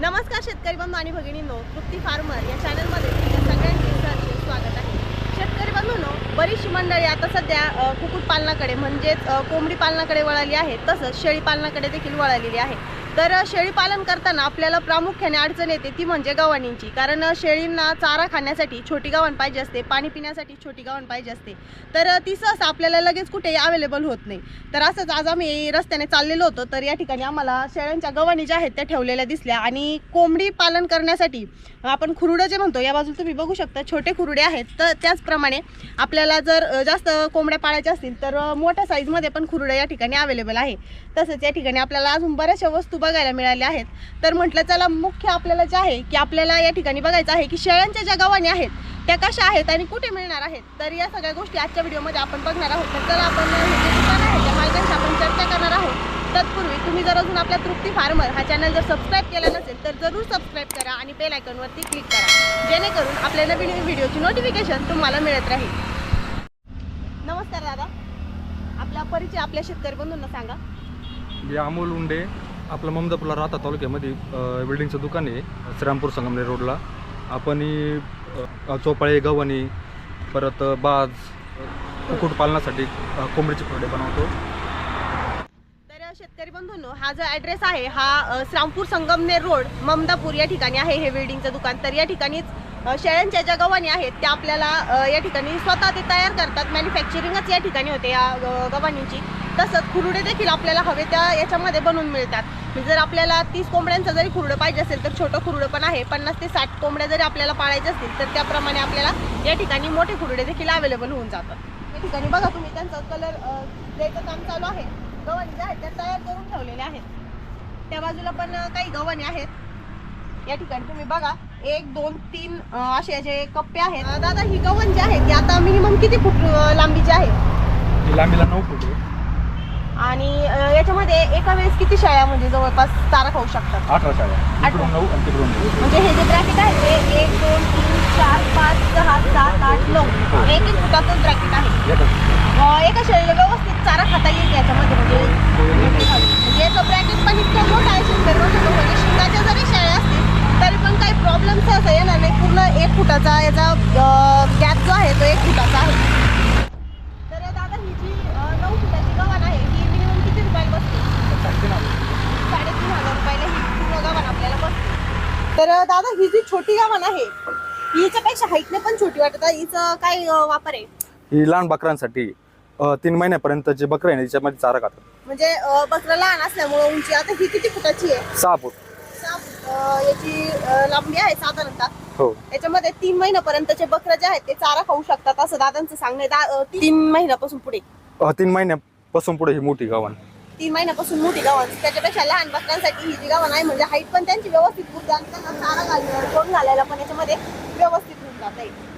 नमस्कार शेतकरी बंधू आणि भगिनींनो तृप्ती फार्मर या चॅनलमध्ये तुमच्या सगळ्यांचे स्वागत आहे. शेतकरी बंधूंनो बरीचशी मंडळी आता सध्या कुक्कुटपालनाकडे म्हणजेच कोंबडी पालनाकडे वळाली आहे तसंच शेळी पालनाकडे देखील वळालेली आहे. तर शेळी पालन करताना आपल्याला प्रामुख्याने अडचण येते ती म्हणजे गव्हाणींची. कारण शेळींना चारा खाण्यासाठी छोटी गव्हाण पाहिजे असते पाणी पिण्यासाठी छोटी गव्हाण पाहिजे असते. तर ती सहसा आपल्याला लगेच कुठेही अवेलेबल होत नाही. तर असंच आज आम्ही रस्त्याने चाललेलो होतो तर या ठिकाणी आम्हाला शेळ्यांच्या गव्हाणी ज्या आहेत त्या ठेवलेल्या दिसल्या. आणि कोंबडी पालन करण्यासाठी आपण खुरुडं जे म्हणतो या बाजूला तुम्ही बघू शकता छोटे खुरुडे आहेत. तर त्याचप्रमाणे आपल्याला जर जास्त कोंबड्या पाळायच्या असतील तर मोठ्या साईजमध्ये पण खुरुडं या ठिकाणी अवेलेबल आहे. तसंच या ठिकाणी आपल्याला अजून बऱ्याचशा वस्तू बघायला मिळाले आहेत. तर म्हटलं चला मुख्य आपल्याला जे आहे की आपल्याला या ठिकाणी बघायचं आहे की शेळ्यांच्या ज्या गव्हाणी आहेत त्या कशा आहेत आणि कुठे मिळणार आहेत? तर या सगळ्या गोष्टी आजच्या व्हिडिओमध्ये आपण बघणार आहोत. तर चला आपण दुकान आहे त्या मालकांशी आपण चर्चा करणार आहोत. तत्पूर्वी तुम्ही जर अजून आपल्या तृप्ती फार्मर हा चॅनल जर सबस्क्राईब केला नसेल तर जरूर सबस्क्राईब करा आणि बेल आयकॉनवरती क्लिक करा. जेणेकरून आपल्या नवीन व्हिडिओची नोटिफिकेशन तुम्हाला मिळत राहील. नमस्कार दादा. आपला परिचय आपल्या शेतकरी बंधूंना सांगा. मी अमोल उंडे. आपलं ममदापूरला राहता तालुक्यामध्ये बिल्डिंगचं दुकान आहे श्रीरामपूर संगमनेर रोडला. आपण चोपाळे गव्हाणी परत बाज कुक्कुटपालनासाठी कोंबडीचे खोडे बनवतो. तर शेतकरी बंधूंनो हा जो ॲड्रेस आहे हा श्रामपूर संगमनेर रोड ममदापूर या ठिकाणी आहे हे वेल्डिंगचं दुकान. तर या ठिकाणीच शेळ्यांच्या ज्या गव्हाणी आहेत त्या आपल्याला या ठिकाणी स्वतः ते तयार करतात. मॅन्युफॅक्चरिंगच या ठिकाणी होते या गव्हाणींची गव्हाणीची. तसंच खुरुडे देखील आपल्याला हवे त्या याच्यामध्ये बनवून मिळतात. म्हणजे जर आपल्याला तीस कोंबड्यांचं जरी खुरडं पाहिजे असेल तर छोटं खुरडं पण आहे. पन्नास ते साठ कोंबड्या जरी आपल्याला पाळायचे असतील तर त्याप्रमाणे आपल्याला या ठिकाणी मोठे खुरडे देखील अवेलेबल होऊन जातात. या ठिकाणी बघा तुम्ही त्यांचं कलर द्यायचं काम चालू आहे. गव्हाणी जे आहेत त्या तयार करून ठेवलेल्या आहेत. त्या बाजूला पण काही गव्हाणी आहेत. या ठिकाणी तुम्ही बघा एक दोन तीन असे जे कप्पे आहेत. दादा ही गव्हाण जी आहे ती आता मिनिमम किती फूट लांबीची आहे? लांबीला नऊ फूट आहे. आणि अ, याच्यामध्ये एका वेळेस किती शेळ्या म्हणजे जवळपास चारा खाऊ शकतात? अठरा शाळा. इकडून नऊ आणि तिकडून नऊ. म्हणजे हे जे ब्रॅकेट आहे ते एक दोन तीन चार पाच सहा सात आठ नऊ. एक एक फुटाचं ब्रॅकेट आहे. एकच. अ, एका शेळीला व्यवस्थित चारा खाता येईल याच्यामध्ये म्हणजे म्हणजे याचं ब्रॅकेट पण इतकं मोठं आहे शेतकरी बंधूंनो, म्हणजे शिंगाच्या जरी शेळ्या असतील तरी पण काही प्रॉब्लेम सहसा येणार नाही. पूर्ण एक फुटाचा याचा गॅप जो आहे तो एक फुटाचा आहे तर दादा ही जी अ, नऊ फुटाची गव्हाण आहे ही मिनिमम किती रुपयाला बसते साडेतीन हजार. साडेतीन हजार रुपयाला ही पूर्ण गव्हाण आपल्याला बसते तर अ, दादा ही जी छोटी गव्हाण आहे ही हिच्यापेक्षा हाईटने पण छोटी वाटत आहे. हिचं काय अ, वापर आहे? ही लहान बकरांसाठी अ, तीन महिन्यापर्यंत जे बकरे आहे ना, त्याच्यामध्ये चारा खातात. म्हणजे अ, बकरं लहान असल्यामुळे उंची आता ही किती फुटाची आहे? सहा फूट अ, याची अ, लांबी आहे साधारणतः. हो. याच्यामध्ये तीन महिन्यापर्यंतचे बकरं जे आहेत ते चारा खाऊ शकतात असं दादांचं सांगणं आहे. दा- अ, तीन महिन्यापासून पुढे. अ, तीन महिन्यापासून पुढे ही मोठी गावान. तीन महिन्यापासून मोठी गावान त्याच्यापेक्षा लहान बकऱ्यांसाठी ही जी गावान आहे म्हणजे हाईट पण त्यांची व्यवस्थित पुरते आणि त्यांना चारा घालणं कोण घालायला पण याच्यामध्ये व्यवस्थित होऊन जात. आहे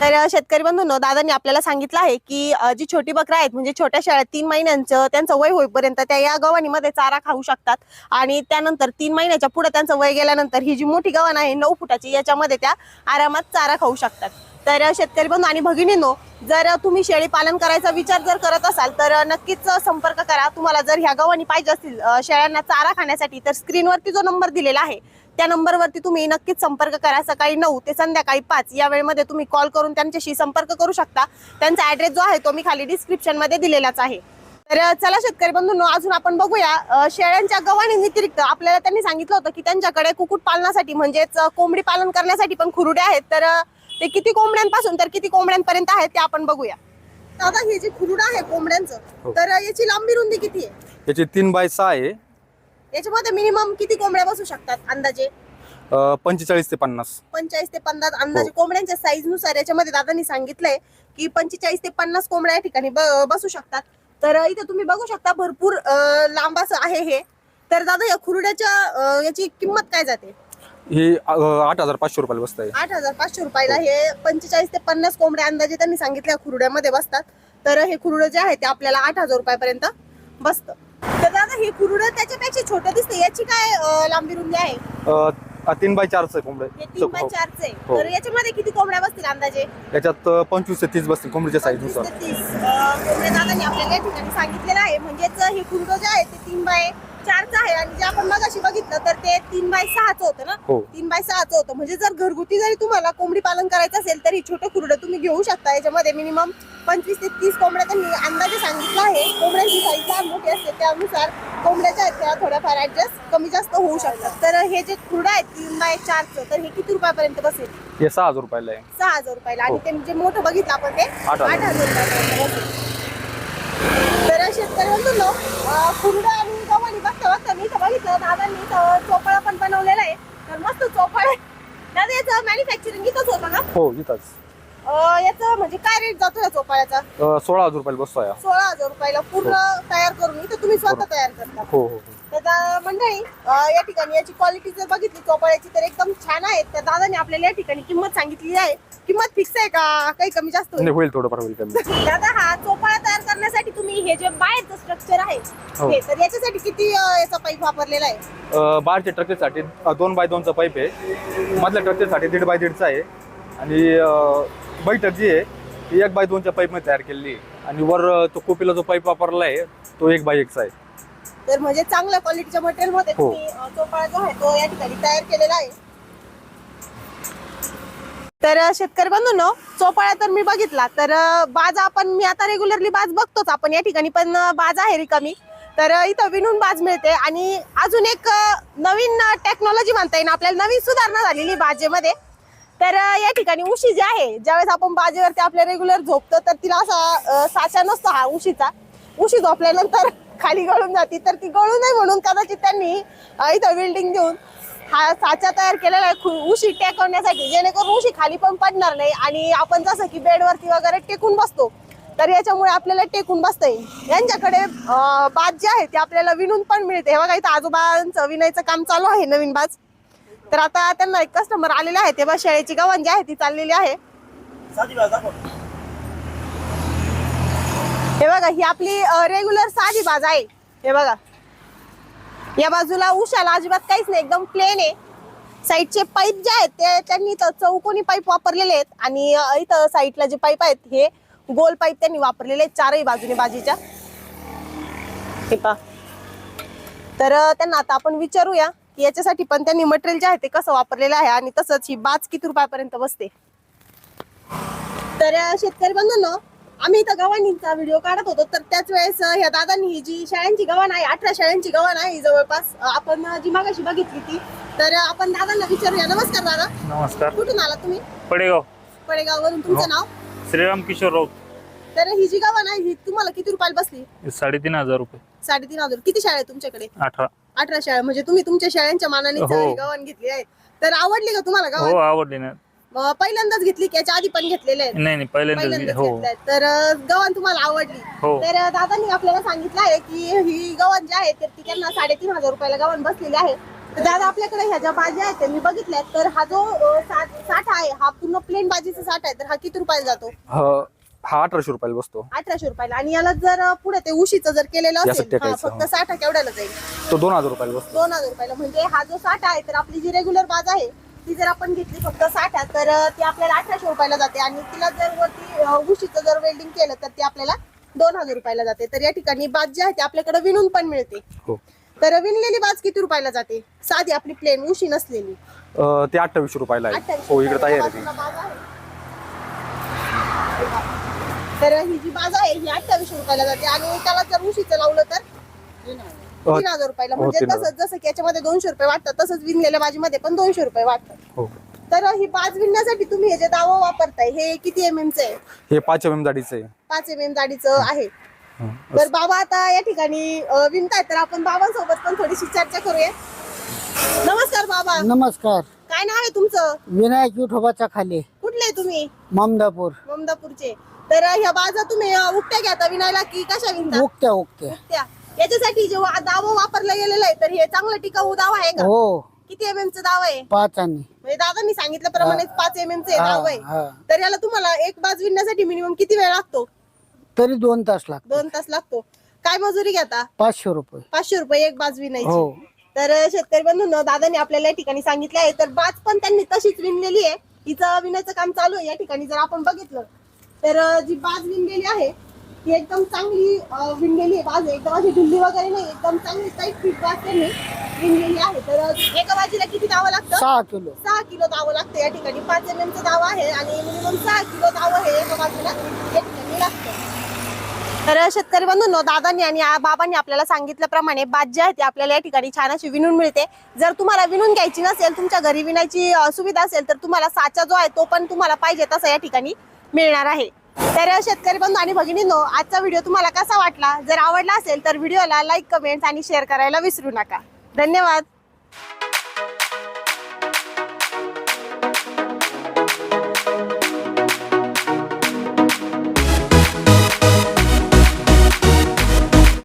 तर शेतकरी बंधूंनो दादांनी आपल्याला सांगितलं आहे की जी छोटी बकरा आहेत म्हणजे छोट्या शाळेत तीन महिन्यांचं त्यांचं वय होईपर्यंत त्या या गव्हाणीमध्ये चारा खाऊ शकतात. आणि त्यानंतर तीन महिन्याच्या पुढे त्यांचं वय गेल्यानंतर ही जी मोठी गव्हाण आहे नऊ फुटाची याच्यामध्ये त्या आरामात चारा खाऊ शकतात. तर शेतकरी बंधू आणि भगिनींनो जर तुम्ही शेळी पालन करायचा विचार जर करत असाल तर नक्कीच संपर्क करा. तुम्हाला जर ह्या गव्हाणी पाहिजे असतील शेळ्यांना चारा खाण्यासाठी तर स्क्रीनवरती जो नंबर दिलेला आहे त्या नंबरवरती तुम्ही नक्कीच संपर्क करा. सकाळी नऊ ते संध्याकाळी पाच या वेळेमध्ये तुम्ही कॉल करून त्यांच्याशी संपर्क करू शकता. त्यांचा ऍड्रेस जो आहे तो मी खाली डिस्क्रिप्शनमध्ये दिलेलाच आहे. तर चला शेतकरी बंधूंनो अजून आपण बघूया शेळ्यांच्या गव्हाणी व्यतिरिक्त आपल्याला त्यांनी सांगितलं होतं की त्यांच्याकडे कुक्कुट पालनासाठी म्हणजेच कोंबडी पालन करण्यासाठी पण खुरुडे आहेत. तर ते किती कोंबड्यांपासून तर किती कोंबड्यांपर्यंत आहेत ते आपण बघूया. दादा हे जे खुरुड आहे कोंबड्यांचं हो. तर याची लांबी रुंदी किती आहे? याची तीन बाय सहा आहे. याच्यामध्ये मिनिमम किती कोंबड्या बसू शकतात अंदाजे? अ, पंचेचाळीस ते पन्नास. पंचेचाळीस ते पन्नास अंदाजे हो. कोंबड्यांच्या साईजनुसार याच्यामध्ये दादांनी सांगितलंय की पंचेचाळीस ते पन्नास कोंबड्या या ठिकाणी ब- बसू शकतात. तर इथे तुम्ही बघू शकता भरपूर अ, लांब असं आहे हे. तर दादा या खुरड्याच्या अ, याची किंमत काय जाते? ही आठ हजार पाचशे रुपयाला बसत आहे आठ हजार पाचशे रुपयाला हे पंचेचाळीस ते पन्नास कोंबड्या अंदाजे त्यांनी सांगितल्या खुरड्यामध्ये बसतात. तर हे खुरडं जे आहे ते आपल्याला आठ हजार रुपयापर्यंत बसतं. तर दादा हे खुरडं त्याच्यापेक्षा छोटं दिसते याची काय लांबी रुंदी आहे? अ, तीन बाय चारचं कोंबडे. हे तीन बाय चारच आहे. हो. तर याच्यामध्ये किती कोंबड्या बसतील अंदाजे? याच्यात अ, पंचवीस ते तीस बसतील कोंबडीच्या साईजनुसार. ते तीस. अं, कोंबड्या दादांनी आपल्याला या ठिकाणी सांगितलेलं आहे. म्हणजेच हे खुरडं जे आहे ते तीन बाय चारचं आहे आणि जे आपण मगाशी बघितलं तर ते तीन बाय सहाचं होतं ना? हो. तीन बाय सहाचं होतं. म्हणजे जर घरगुती जरी तुम्हाला कोंबडी पालन करायचं असेल तर ही छोटं कुरडं तुम्ही घेऊ शकता. याच्यामध्ये मिनिमम पंचवीस ते तीस कोंबड्या त्यांनी अंदाजे सांगितलं आहे. कोंबड्यांची साईज लहान मोठी असते त्यानुसार कोंबड्याच्या आहेत त्या थोड्याफार ऍडजस्ट कमी जास्त होऊ शकतात. तर हे जे कुरडं आहे तीन बाय चारचं तर हे किती रुपयापर्यंत बसेल? हे सहा हजार रुपयाला आहे. सहा हजार रुपयाला. आणि हो. ते जे मोठं बघितलं आपण ते आठ आठ हजार. हजार रुपयापर्यंत बसेल. तर शेतकरी बंधूंनो अं, कुरडं आणि गव्हाणी बघता बघता मी इथं बघितलं दादांनी इथं चोपळा पण बनवलेला आहे. तर मस्त चोपळ आहे. दादा याचं मॅन्युफॅक्चरिंग इथंच होतं ना? हो इथंच. अं, याचं म्हणजे काय रेट जातो या चोपाळ्याचा सोळा हजार रुपयाला बसतो या सोळा हजार रुपयाला पूर्ण तयार करून इथं तुम्ही स्वतः तयार करता. हो हो हो. तर दा- मंडळी अं, या ठिकाणी याची क्वालिटी जर बघितली चोपाळ्याची तर एकदम छान आहे त्या दादाने आपल्याला या ठिकाणी किंमत सांगितली आहे. किंमत फिक्स आहे का? काही कमी जास्त होईल? नाही, होईल थोडंफार होईल कमी. दादा हा चोपाळा तयार करण्यासाठी तुम्ही हे जे बाहेरचं स्ट्रक्चर आहे हो. हे, तर याच्यासाठी किती अं, याचा पाईप वापरलेला आहे? अं, बारच्या ट्रकसाठी दोन बाय दोनचा पाईप आहे. मधल्या ट्रकसाठी दीड बाय दीडचा आहे. आणि अं, बैठक जी आहे ती एक बाय दोनच्या पाईपमध्ये तयार केलेली आहे. आणि वर अं, तो कोपीला जो पाईप वापरला आहे तो एक बाय एकचा आहे. तर म्हणजे चांगल्या क्वालिटीच्या मटेरियलमध्ये हो. तुम्ही अं, चोपाळा जो आहे तो या ठिकाणी तयार केलेला आहे. तर अं, शेतकरी बंधूंनो चोपाळा तर मी बघितला. तर अं, बाज आपण मी आता रेग्युलरली बाज बघतोच आपण या ठिकाणी पण अं, बाज आहे रिकामी. तर अं, इथं विणून बाज मिळते आणि अजून एक अं, नवीन टेक्नॉलॉजी म्हणता येईल. आपल्याला नवीन सुधारणा झालेली बाजेमध्ये. तर अं, या ठिकाणी उशी जी आहे ज्यावेळेस आपण बाजेवरती आपल्या रेग्युलर झोपतो तर तिला असा अं, साचा नसतो हा उशीचा. उशी झोपल्यानंतर खाली गळून जाते तर ती गळू नये म्हणून कदाचित त्यांनी इथं बिल्डिंग देऊन हा साचा तयार केलेला आहे. उशी टेकवण्यासाठी जेणेकरून उशी खाली पण पडणार नाही आणि आपण जसं की बेडवरती वगैरे टेकून बसतो तर याच्यामुळे आपल्याला टेकून बसता येईल. यांच्याकडे बाज जे आहे ते आपल्याला विणून पण मिळते. हे बघा इथं आजोबांचं विणायचं काम चालू आहे नवीन बाज. तर आता त्यांना एक कस्टमर आलेले आहे ते बा शेळीची गव्हाण जी आहे ती चाललेली आहे. हे बघा ही आपली रेग्युलर साधी बाज आहे. हे बघा. या बाजूला उशाला अजिबात काहीच नाही एकदम प्लेन आहे. साईडचे पाईप जे आहेत ते त्यांनी इथं चौकोनी पाईप वापरलेले आहेत. आणि इथं साईडला जे पाईप आहेत हे गोल पाईप त्यांनी वापरलेले आहेत चारही बाजूने बाजीच्या. हे पहा. तर त्यांना आता आपण विचारूया की याच्यासाठी पण त्यांनी मटेरियल जे आहे ते कसं वापरलेलं आहे आणि तसंच ही बाज किती रुपयापर्यंत बसते. तर शेतकरी बंधूंनो आम्ही इथं गव्हाणींचा व्हिडिओ काढत होतो. तर त्याच वेळेस ह्या दादांनी ही जी शाळांची गव्हाण आहे अठरा शाळांची गव्हाण आहे जवळपास आपण जी मागाशी बघितली ती. तर आपण दादांना विचारूया. नमस्कार दादा. नमस्कार. कुठून आला तुम्ही? पडेगाव. पडेगाववरून तुमचं हो. नाव? श्रीराम किशोर राऊत. तर ही जी गव्हाण आहे ही तुम्हाला किती रुपयाला बसली? साडेतीन हजार रुपये. साडेतीन हजार. किती शाळा आहे तुमच्याकडे? अठरा. अठरा शाळा. म्हणजे तुम्ही तुमच्या शाळांच्या मानाने हो. गव्हाण घेतली आहे. तर आवडली का तुम्हाला हो आवडली ना. अं, पहिल्यांदाच घेतली की याच्या आधी पण घेतलेले आहेत नाही नाही पहिल्यांदाच पहिल्यांदाच हो घेतलाय. तर अं, गव्हाण तुम्हाला आवडली. हो. तर अं, दादांनी आपल्याला सांगितलं आहे की ही गव्हाण जी आहे तर ती त्यांना साडेतीन हजार रुपयाला गव्हाण बसलेली आहे. तर दादा आपल्याकडे ह्या ज्या भाज्या आहेत त्या मी बघितल्या तर हा जो अं, साठ साठ आहे हा पूर्ण प्लेन भाजीचा साठ आहे. तर हा किती रुपयाला जातो? हा हा अठराशे रुपयाला बसतो. अठराशे रुपयाला. आणि याला जर अं, पुढे ते उशीचं जर केलेलं असेल हा, फक्त हा. साठ केवढ्याला जाईल? तो दोन हजार रुपयाला बसतो. दोन हजार रुपयाला. म्हणजे हा जो साठ आहे तर आपली जी रेग्युलर बाज आहे ती जर आपण घेतली फक्त साठ तर ती आपल्याला अठराशे रुपयाला जाते आणि तिला जर वरती उशीचं जर वेल्डिंग केलं तर ती आपल्याला दोन हजार रुपयाला जाते. तर या ठिकाणी बाज जी आहे ती आपल्याकडे विणून पण मिळते. हो. तर विणलेली बाज किती रुपयाला जाते? साधी आपली प्लेन उशी नसलेली. अं, ते अठ्ठावीसशे रुपयाला आहे. 28 हो इकडे तयार आहे ती. तर ही जी बाज आहे ही अठ्ठावीसशे रुपयाला जाते. आणि त्याला जर उशीचं लावलं तर तीन हजार रुपयाला. हो, म्हणजे तीन हजार. तसंच जसं की याच्यामध्ये दोनशे रुपये वाटतात तसंच विणलेल्या बाजीमध्ये पण दोनशे रुपये वाटतात. तर ही बाज विणण्यासाठी तुम्ही हे जे दावा वापरताय हे किती एम चे आहे? हे पाच एम एम जाडीचं आहे. पाच एम एम जाडीचं आहे. हं. तर बाबा आता या ठिकाणी अं, विणताय तर आपण बाबांसोबत पण थोडीशी चर्चा करूया. नमस्कार बाबा. नमस्कार. काय नाव आहे तुमचं? विनायक विठोबाच्या खाली. कुठले आहे तुम्ही? ममदापूर. ममदापूरचे. तर ह्या बाजा तुम्ही अं, उकट्या घेता विणायला की कशा विणता? उकत्या उकट्या. याच्यासाठी जेव्हा दावा वापरला गेलेला आहे तर हे चांगलं टिकाऊ दावा आहे का? हो. किती एम चा दावा आहे? पाच आणि. म्हणजे दादांनी सांगितल्याप्रमाणे पाच एम एम चे हा, दावा आहे. तर याला तुम्हाला एक बाज विणण्यासाठी मिनिमम किती वेळ लागतो? तरी दोन तास लागतात. दोन तास लागतो. काय मजुरी घेता पाचशे रुपये. पाचशे रुपये एक बाज विणायची. हो. तर शेतकरी बंधूंनो दादाने आपल्याला या ठिकाणी सांगितलं आहे. तर बाज पण त्यांनी तशीच विणलेली आहे. हिचं विणायचं काम चालू आहे. या ठिकाणी जर आपण बघितलं तर जी बाज विणलेली आहे ही एकदम चांगली विणलेली आहे. बाजू एकदम अशी ढिल्ली वगैरे नाही एकदम चांगली टाईट फिट बाज त्यांनी विणलेली आहे. तर एका बाजूला किती दावं लागतं? सहा किलो. सहा किलो दावं लागतं या ठिकाणी. पाच एम एमचं दावं आहे आणि मिनिमम सहा किलो दावं हे एका बाजूला या ठिकाणी लागतं. तर शेतकरी बंधूंनो दादांनी आणि बाबांनी आपल्याला सांगितल्याप्रमाणे बाज जी आहे. ती आपल्याला या ठिकाणी छान अशी विणून मिळते. जर तुम्हाला विणून घ्यायची नसेल तुमच्या घरी विणायची सुविधा असेल तर तुम्हाला साचा जो आहे तो पण तुम्हाला पाहिजे तसा या ठिकाणी मिळणार आहे. तर शेतकरी बंधू आणि भगिनींनो आजचा व्हिडिओ तुम्हाला कसा वाटला? जर आवडला असेल तर व्हिडिओला लाईक कमेंट्स आणि शेअर करायला विसरू नका. धन्यवाद.